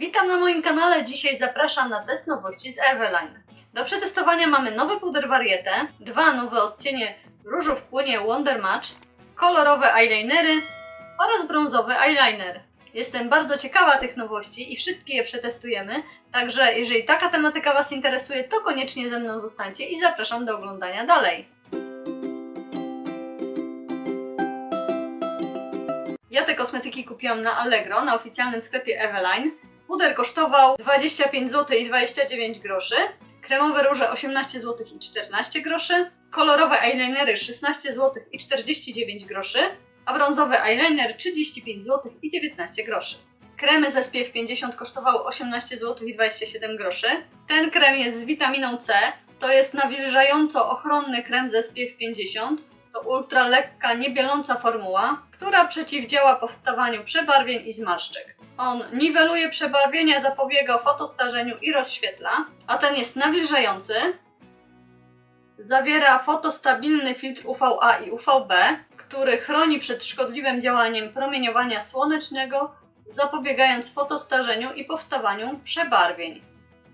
Witam na moim kanale. Dzisiaj zapraszam na test nowości z Eveline. Do przetestowania mamy nowy puder warietę, dwa nowe odcienie różu w płynie Wonder Match, kolorowe eyelinery oraz brązowy eyeliner. Jestem bardzo ciekawa tych nowości i wszystkie je przetestujemy, także jeżeli taka tematyka Was interesuje, to koniecznie ze mną zostańcie i zapraszam do oglądania dalej. Ja te kosmetyki kupiłam na Allegro, na oficjalnym sklepie Eveline. Puder kosztował 25 zł i 29 groszy, kremowe róże 18 zł i 14 groszy, kolorowe eyelinery 16 zł i 49 groszy, a brązowy eyeliner 35 zł i 19 groszy. Kremy ze SPF 50 kosztowały 18 zł i 27 groszy. Ten krem jest z witaminą C. To jest nawilżająco ochronny krem ze SPF 50. To ultra lekka, niebieląca formuła, która przeciwdziała powstawaniu przebarwień i zmarszczek. On niweluje przebarwienia, zapobiega fotostarzeniu i rozświetla, a ten jest nawilżający. Zawiera fotostabilny filtr UVA i UVB, który chroni przed szkodliwym działaniem promieniowania słonecznego, zapobiegając fotostarzeniu i powstawaniu przebarwień.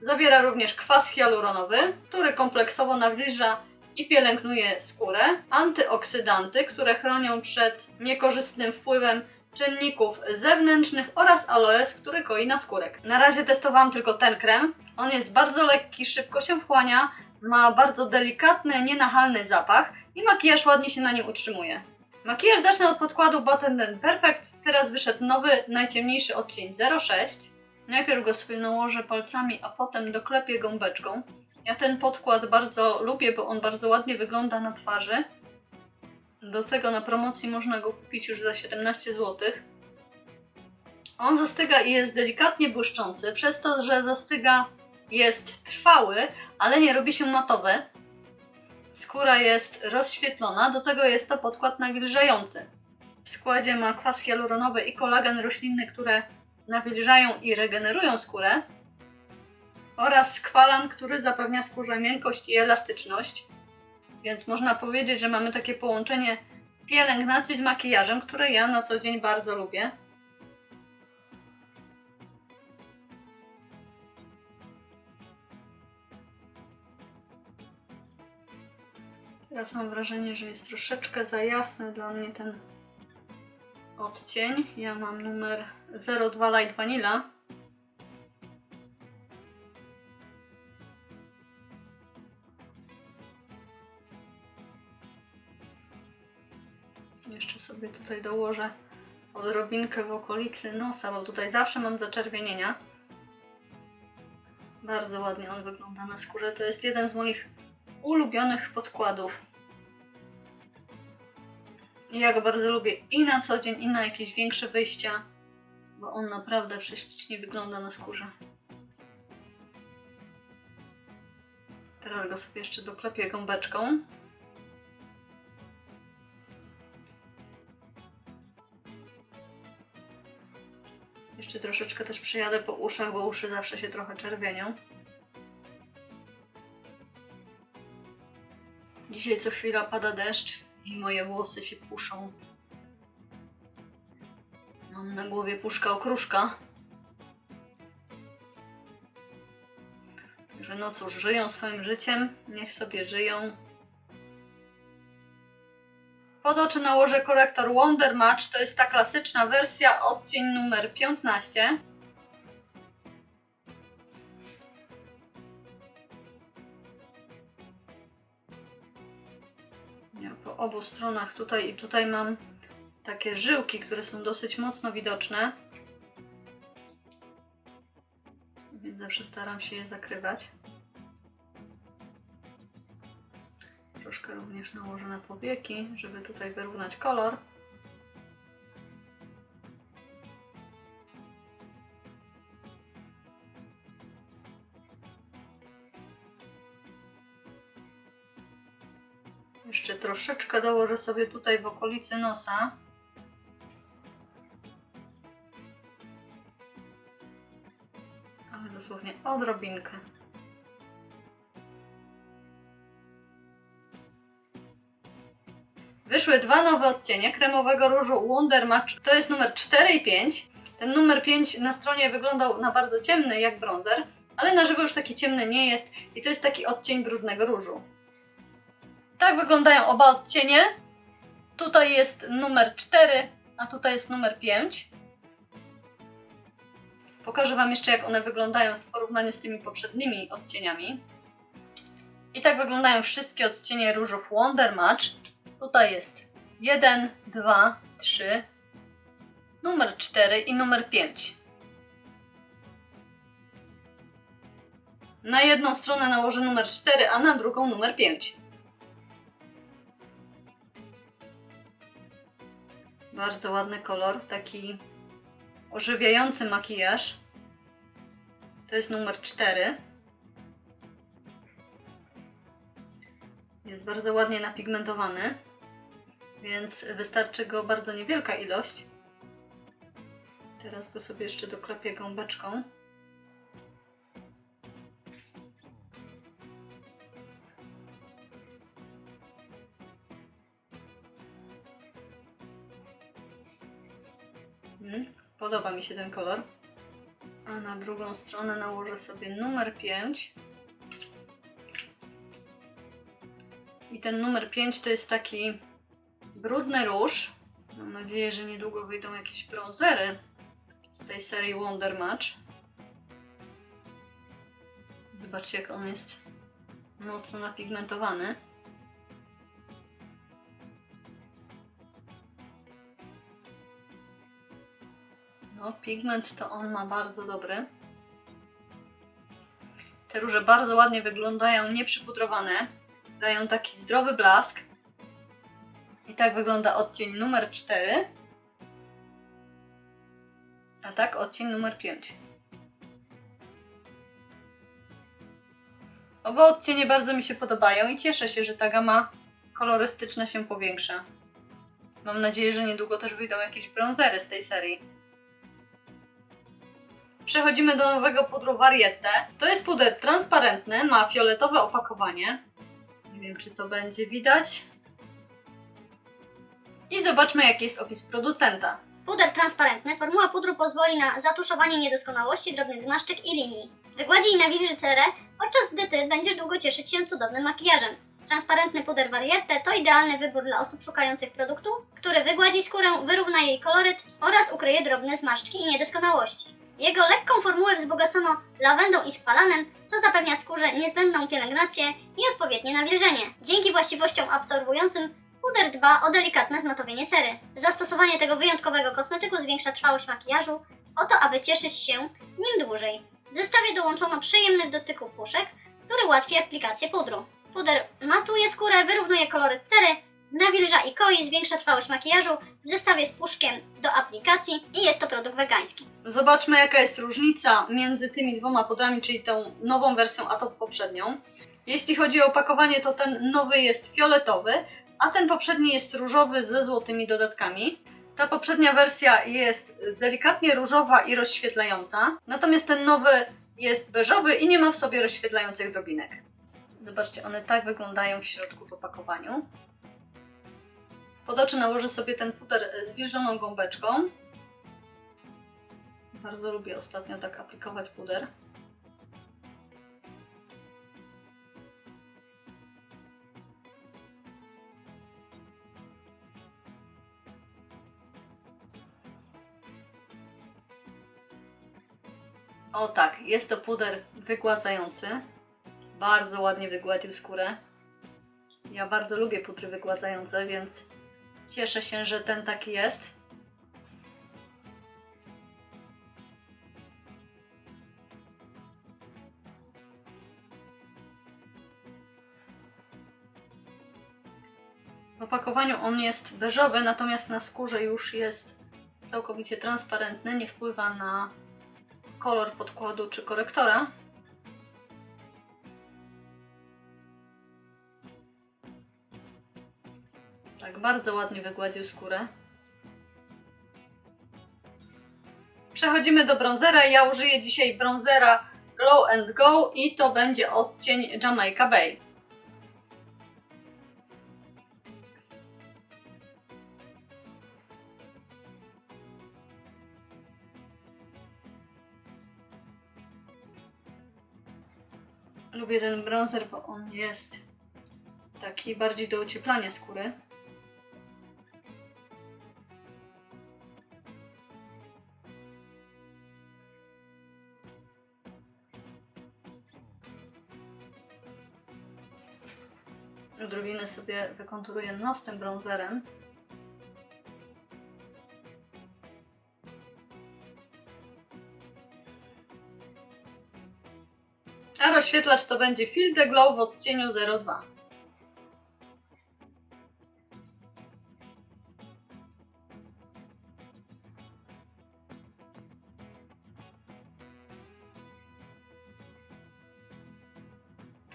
Zawiera również kwas hialuronowy, który kompleksowo nawilża i pielęgnuje skórę, antyoksydanty, które chronią przed niekorzystnym wpływem czynników zewnętrznych oraz aloes, który koi na skórek. Na razie testowałam tylko ten krem. On jest bardzo lekki, szybko się wchłania, ma bardzo delikatny, nienachalny zapach i makijaż ładnie się na nim utrzymuje. Makijaż zacznę od podkładu Button Then Perfect. Teraz wyszedł nowy, najciemniejszy odcień 06. Najpierw go sobie nałożę palcami, a potem doklepię gąbeczką. Ja ten podkład bardzo lubię, bo on bardzo ładnie wygląda na twarzy. Do tego na promocji można go kupić już za 17 zł. On zastyga i jest delikatnie błyszczący, przez to, że zastyga jest trwały, ale nie robi się matowy. Skóra jest rozświetlona, do tego jest to podkład nawilżający. W składzie ma kwas hialuronowy i kolagen roślinny, które nawilżają i regenerują skórę oraz skwalan, który zapewnia skórze miękkość i elastyczność. Więc można powiedzieć, że mamy takie połączenie pielęgnacji z makijażem, które ja na co dzień bardzo lubię. Teraz mam wrażenie, że jest troszeczkę za jasny dla mnie ten odcień. Ja mam numer 02 Light Vanilla. Dołożę odrobinkę w okolicy nosa, bo tutaj zawsze mam zaczerwienienia. Bardzo ładnie on wygląda na skórze. To jest jeden z moich ulubionych podkładów. I ja go bardzo lubię i na co dzień, i na jakieś większe wyjścia, bo on naprawdę prześlicznie wygląda na skórze. Teraz go sobie jeszcze doklepię gąbeczką. Jeszcze troszeczkę też przyjadę po uszach, bo uszy zawsze się trochę czerwienią. Dzisiaj co chwila pada deszcz i moje włosy się puszą. Mam na głowie puszka okruszka. Także no cóż, żyją swoim życiem, niech sobie żyją. Pod oczy nałożę korektor Wonder Match, to jest ta klasyczna wersja, odcień numer 15. Ja po obu stronach tutaj i tutaj mam takie żyłki, które są dosyć mocno widoczne. Więc zawsze staram się je zakrywać. Troszkę również nałożę na powieki, żeby tutaj wyrównać kolor. Jeszcze troszeczkę dołożę sobie tutaj w okolicy nosa. Ale dosłownie odrobinkę. Wyszły dwa nowe odcienie kremowego różu Wonder Match. To jest numer 4 i 5. Ten numer 5 na stronie wyglądał na bardzo ciemny, jak bronzer, ale na żywo już taki ciemny nie jest i to jest taki odcień brudnego różu. Tak wyglądają oba odcienie. Tutaj jest numer 4, a tutaj jest numer 5. Pokażę Wam jeszcze, jak one wyglądają w porównaniu z tymi poprzednimi odcieniami. I tak wyglądają wszystkie odcienie różów Wonder Match. Tutaj jest 1, 2, 3, numer 4 i numer 5. Na jedną stronę nałożę numer 4, a na drugą numer 5. Bardzo ładny kolor, taki ożywiający makijaż. To jest numer 4. Jest bardzo ładnie napigmentowany, więc wystarczy go bardzo niewielka ilość. Teraz go sobie jeszcze doklepię gąbeczką. Mm, Podoba mi się ten kolor. A na drugą stronę nałożę sobie numer 5. I ten numer 5 to jest taki brudny róż. Mam nadzieję, że niedługo wyjdą jakieś bronzery z tej serii Wonder Match. Zobaczcie, jak on jest mocno napigmentowany. No, pigment to on ma bardzo dobry. Te róże bardzo ładnie wyglądają, nieprzypudrowane. Dają taki zdrowy blask. Tak wygląda odcień numer 4. A tak odcień numer 5. Oba odcienie bardzo mi się podobają i cieszę się, że ta gama kolorystyczna się powiększa. Mam nadzieję, że niedługo też wyjdą jakieś bronzery z tej serii. Przechodzimy do nowego pudru Variette. To jest puder transparentny, ma fioletowe opakowanie. Nie wiem, czy to będzie widać. I zobaczmy, jaki jest opis producenta. Puder transparentny, formuła pudru pozwoli na zatuszowanie niedoskonałości, drobnych zmarszczek i linii. Wygładzi i nawilży cerę, podczas gdy Ty będziesz długo cieszyć się cudownym makijażem. Transparentny puder Variette to idealny wybór dla osób szukających produktu, który wygładzi skórę, wyrówna jej koloryt oraz ukryje drobne zmarszczki i niedoskonałości. Jego lekką formułę wzbogacono lawendą i skwalanem, co zapewnia skórze niezbędną pielęgnację i odpowiednie nawilżenie. Dzięki właściwościom absorbującym Puder dba o delikatne zmatowienie cery. Zastosowanie tego wyjątkowego kosmetyku zwiększa trwałość makijażu, po to aby cieszyć się nim dłużej. W zestawie dołączono przyjemny w dotyku puszek, który ułatwi aplikację pudru. Puder matuje skórę, wyrównuje koloryt cery, nawilża i koi, zwiększa trwałość makijażu w zestawie z puszkiem do aplikacji i jest to produkt wegański. Zobaczmy, jaka jest różnica między tymi dwoma pudrami, czyli tą nową wersją, a tą poprzednią. Jeśli chodzi o opakowanie, to ten nowy jest fioletowy, a ten poprzedni jest różowy ze złotymi dodatkami. Ta poprzednia wersja jest delikatnie różowa i rozświetlająca, natomiast ten nowy jest beżowy i nie ma w sobie rozświetlających drobinek. Zobaczcie, one tak wyglądają w środku w opakowaniu. Pod oczy nałożę sobie ten puder z wilżoną gąbeczką. Bardzo lubię ostatnio tak aplikować puder. O tak, jest to puder wygładzający. Bardzo ładnie wygładził skórę. Ja bardzo lubię pudry wygładzające, więc cieszę się, że ten taki jest. W opakowaniu on jest beżowy, natomiast na skórze już jest całkowicie transparentny, nie wpływa na kolor podkładu czy korektora. Tak, bardzo ładnie wygładził skórę. Przechodzimy do bronzera. Ja użyję dzisiaj bronzera Glow and Go i to będzie odcień Jamaica Bay. Lubię ten bronzer, bo on jest taki bardziej do ocieplania skóry. Odrobinę sobie wykonturuję nos tym bronzerem. A rozświetlacz to będzie Filtre Glow w odcieniu 02.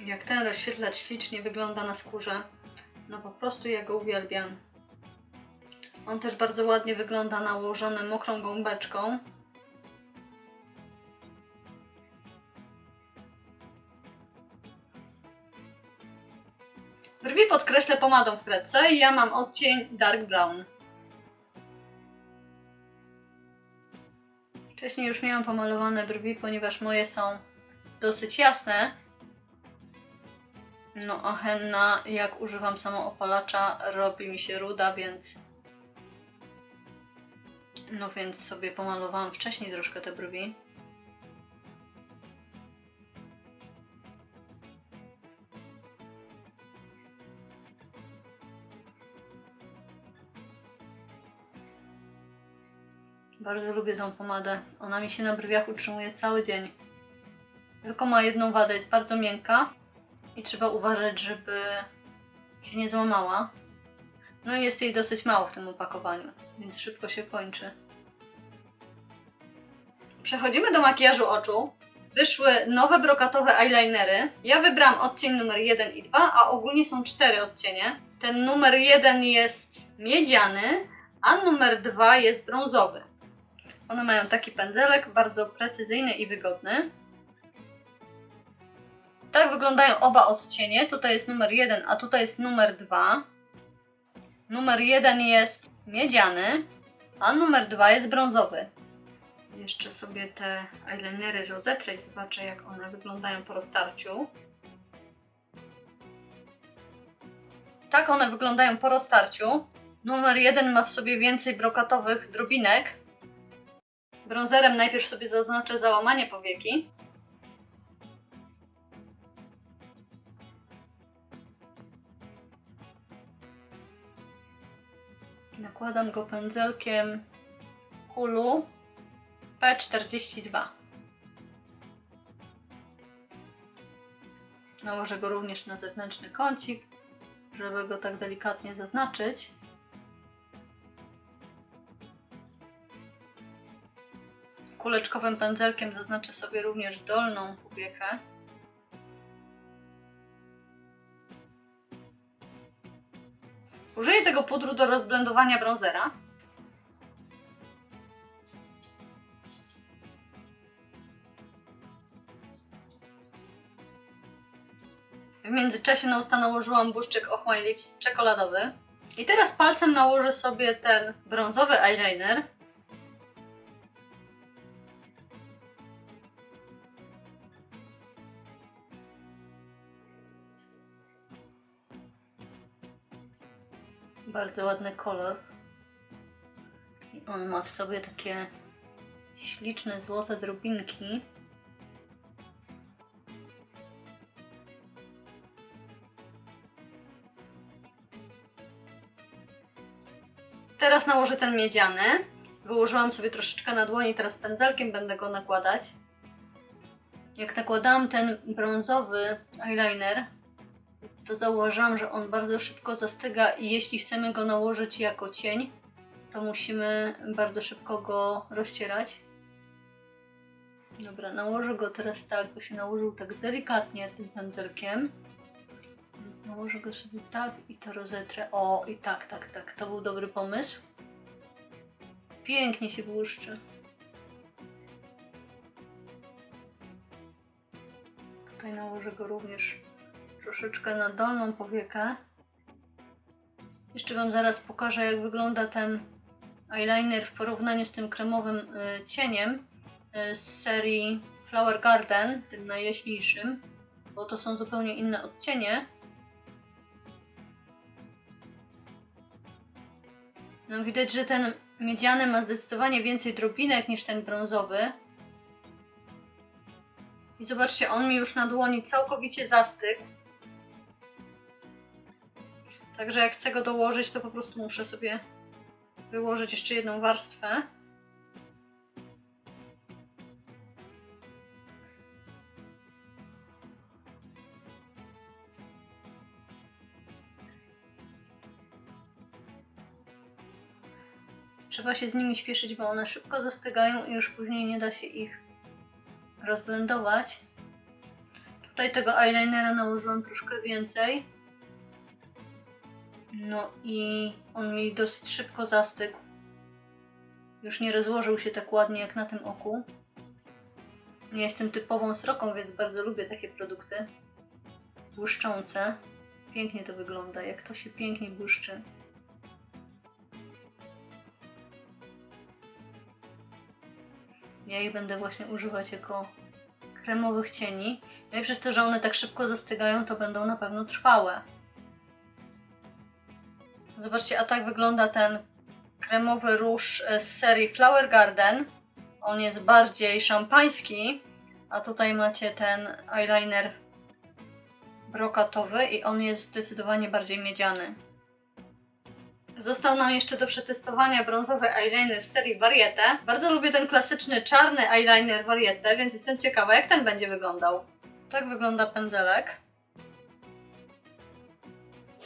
Jak ten rozświetlacz ślicznie wygląda na skórze, no po prostu ja go uwielbiam. On też bardzo ładnie wygląda nałożony mokrą gąbeczką. Brwi podkreślę pomadą w kredce i ja mam odcień dark brown. Wcześniej już miałam pomalowane brwi, ponieważ moje są dosyć jasne. No a henna, jak używam samoopalacza, robi mi się ruda, więc... No więc sobie pomalowałam wcześniej troszkę te brwi. Bardzo lubię tą pomadę. Ona mi się na brwiach utrzymuje cały dzień. Tylko ma jedną wadę, jest bardzo miękka i trzeba uważać, żeby się nie złamała. No i jest jej dosyć mało w tym opakowaniu, więc szybko się kończy. Przechodzimy do makijażu oczu. Wyszły nowe brokatowe eyelinery. Ja wybrałam odcień numer 1 i 2, a ogólnie są cztery odcienie. Ten numer 1 jest miedziany, a numer 2 jest brązowy. One mają taki pędzelek, bardzo precyzyjny i wygodny. Tak wyglądają oba odcienie. Tutaj jest numer 1, a tutaj jest numer 2. Numer 1 jest miedziany, a numer 2 jest brązowy. Jeszcze sobie te eyelinery rozetrę i zobaczę jak one wyglądają po roztarciu. Tak one wyglądają po roztarciu. Numer 1 ma w sobie więcej brokatowych drobinek. Bronzerem najpierw sobie zaznaczę załamanie powieki. Nakładam go pędzelkiem Hulu P42. Nałożę go również na zewnętrzny kącik, żeby go tak delikatnie zaznaczyć. Kuleczkowym pędzelkiem zaznaczę sobie również dolną powiekę. Użyję tego pudru do rozblendowania bronzera. W międzyczasie na usta nałożyłam błyszczyk Och My Lips czekoladowy. I teraz palcem nałożę sobie ten brązowy eyeliner. Bardzo ładny kolor. I on ma w sobie takie śliczne złote drobinki. Teraz nałożę ten miedziany. Wyłożyłam sobie troszeczkę na dłoni, teraz pędzelkiem będę go nakładać. Jak nakładałam ten brązowy eyeliner, to zauważyłam, że on bardzo szybko zastyga i jeśli chcemy go nałożyć jako cień, to musimy bardzo szybko go rozcierać. Dobra, nałożę go teraz tak, bo się nałożył tak delikatnie tym pędzelkiem. Więc nałożę go sobie tak i to rozetrę. O, i tak, tak, tak. To był dobry pomysł. Pięknie się błyszczy. Tutaj nałożę go również troszeczkę na dolną powiekę. Jeszcze Wam zaraz pokażę, jak wygląda ten eyeliner w porównaniu z tym kremowym y, cieniem y, z serii Flower Garden, tym najjaśniejszym. bo to są zupełnie inne odcienie. No widać, że ten miedziany ma zdecydowanie więcej drobinek niż ten brązowy. I zobaczcie, on mi już na dłoni całkowicie zastygł. Także jak chcę go dołożyć, to po prostu muszę sobie wyłożyć jeszcze jedną warstwę. Trzeba się z nimi śpieszyć, bo one szybko zastygają i już później nie da się ich rozblendować. Tutaj tego eyelinera nałożyłam troszkę więcej. No i on mi dosyć szybko zastygł. Już nie rozłożył się tak ładnie jak na tym oku. Ja jestem typową sroką, więc bardzo lubię takie produkty. Błyszczące. Pięknie to wygląda, jak to się pięknie błyszczy. Ja ich będę właśnie używać jako kremowych cieni. No i przez to, że one tak szybko zastygają, to będą na pewno trwałe. Zobaczcie, a tak wygląda ten kremowy róż z serii Flower Garden. On jest bardziej szampański, a tutaj macie ten eyeliner brokatowy i on jest zdecydowanie bardziej miedziany. Został nam jeszcze do przetestowania brązowy eyeliner z serii Variete. Bardzo lubię ten klasyczny czarny eyeliner Variete, więc jestem ciekawa jak ten będzie wyglądał. Tak wygląda pędzelek.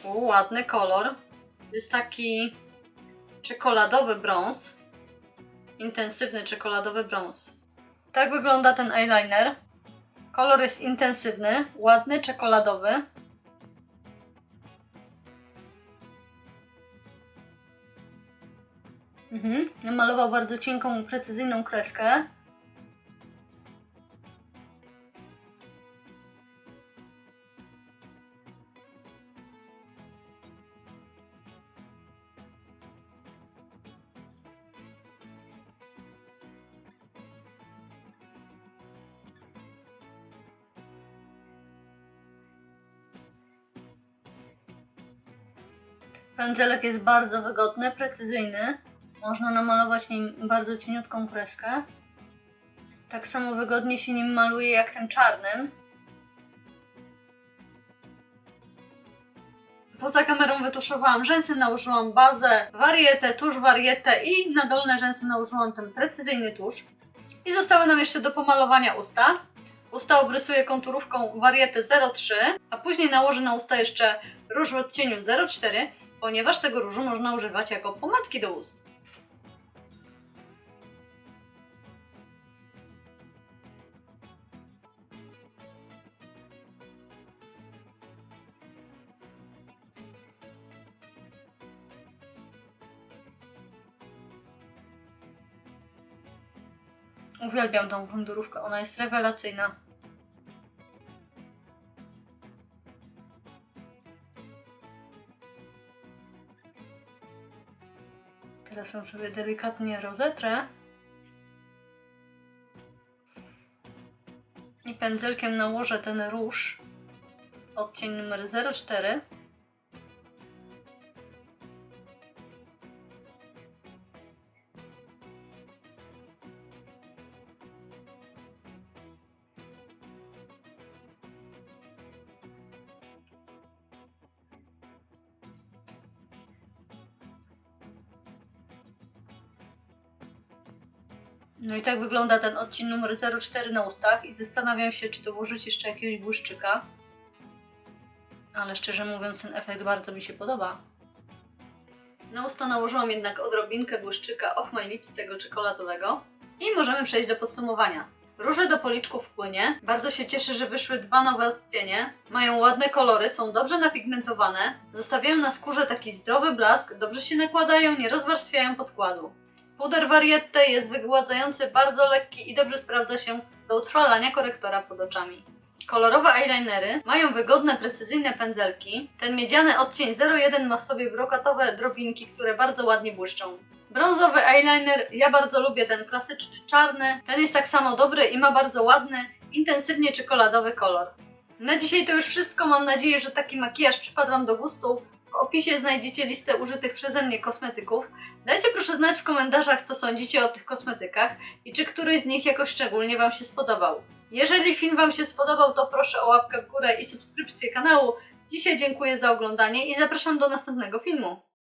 U, ładny kolor. Jest taki czekoladowy brąz. Intensywny czekoladowy brąz. Tak wygląda ten eyeliner. Kolor jest intensywny, ładny, czekoladowy. Mhm. Namalował bardzo cienką, precyzyjną kreskę. Pędzelek jest bardzo wygodny, precyzyjny. Można namalować nim bardzo cieniutką kreskę. Tak samo wygodnie się nim maluje jak tym czarnym. Poza kamerą wytuszowałam rzęsy, nałożyłam bazę, warietę, tusz warietę i na dolne rzęsy nałożyłam ten precyzyjny tusz. I zostały nam jeszcze do pomalowania usta. Usta obrysuję konturówką warietę 03, a później nałożę na usta jeszcze róż w odcieniu 04, ponieważ tego różu można używać jako pomadki do ust. Uwielbiam tą mundurówkę, ona jest rewelacyjna. Teraz ją sobie delikatnie rozetrę. I pędzelkiem nałożę ten róż odcień numer 04. No i tak wygląda ten odcień numer 04 na ustach i zastanawiam się, czy dołożyć jeszcze jakiegoś błyszczyka. Ale szczerze mówiąc, ten efekt bardzo mi się podoba. Na usta nałożyłam jednak odrobinkę błyszczyka Off My Lips tego czekoladowego. I możemy przejść do podsumowania. Róże do policzków płynie. Bardzo się cieszę, że wyszły dwa nowe odcienie. Mają ładne kolory, są dobrze napigmentowane. Zostawiają na skórze taki zdrowy blask, dobrze się nakładają, nie rozwarstwiają podkładu. Puder Variette jest wygładzający, bardzo lekki i dobrze sprawdza się do utrwalania korektora pod oczami. Kolorowe eyelinery mają wygodne, precyzyjne pędzelki. Ten miedziany odcień 01 ma w sobie brokatowe drobinki, które bardzo ładnie błyszczą. Brązowy eyeliner, ja bardzo lubię ten klasyczny czarny. Ten jest tak samo dobry i ma bardzo ładny, intensywnie czekoladowy kolor. Na dzisiaj to już wszystko. Mam nadzieję, że taki makijaż przypadł Wam do gustu. W opisie znajdziecie listę użytych przeze mnie kosmetyków. Dajcie proszę znać w komentarzach, co sądzicie o tych kosmetykach i czy któryś z nich jakoś szczególnie Wam się spodobał. Jeżeli film Wam się spodobał, to proszę o łapkę w górę i subskrypcję kanału. Dzisiaj dziękuję za oglądanie i zapraszam do następnego filmu.